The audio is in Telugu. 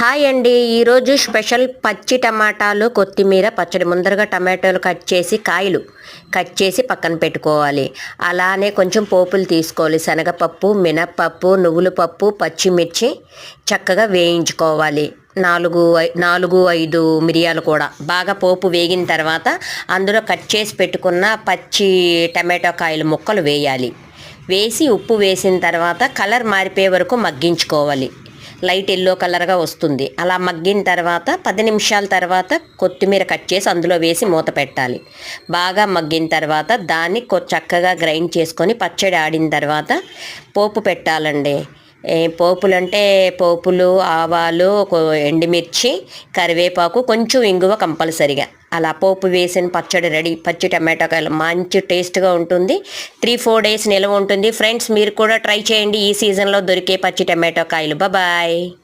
హాయ్ అండి. ఈరోజు స్పెషల్ పచ్చి టమాటాలు కొత్తిమీర పచ్చడి. ముందరగా టమాటాలు కట్ చేసి కాయలు కట్ చేసి పక్కన పెట్టుకోవాలి. అలానే కొంచెం పోపులు తీసుకోవాలి. శనగపప్పు మినప్పప్పు నువ్వుల పప్పు పచ్చిమిర్చి చక్కగా వేయించుకోవాలి. నాలుగు ఐ- నాలుగు ఐదు మిరియాలు కూడా. బాగా పోపు వేగిన తర్వాత అందులో కట్ చేసి పెట్టుకున్న పచ్చి టమాటో కాయలు ముక్కలు వేయాలి. వేసి ఉప్పు వేసిన తర్వాత కలర్ మారిపోయే వరకు మగ్గించుకోవాలి. లైట్ ఎల్లో కలర్గా వస్తుంది. అలా మగ్గిన తర్వాత పది నిమిషాల తర్వాత కొత్తిమీర కట్ చేసి అందులో వేసి మూత పెట్టాలి. బాగా మగ్గిన తర్వాత దాన్ని చక్కగా గ్రైండ్ చేసుకొని పచ్చడి ఆడిన తర్వాత పోపు పెట్టాలండి. పోపులు అంటే పోపులు ఆవాలు ఒక ఎండుమిర్చి కరివేపాకు కొంచెం ఇంగువ కంపల్సరిగా. అలా పోపు వేసిన పచ్చడి రెడీ. పచ్చి టమాటాకాయలు మంచి టేస్ట్గా ఉంటుంది. త్రీ ఫోర్ డేస్ నిల్వ ఉంటుంది. ఫ్రెండ్స్ మీరు కూడా ట్రై చేయండి. ఈ సీజన్లో దొరికే పచ్చి టమాటో కాయలు. బాయ్.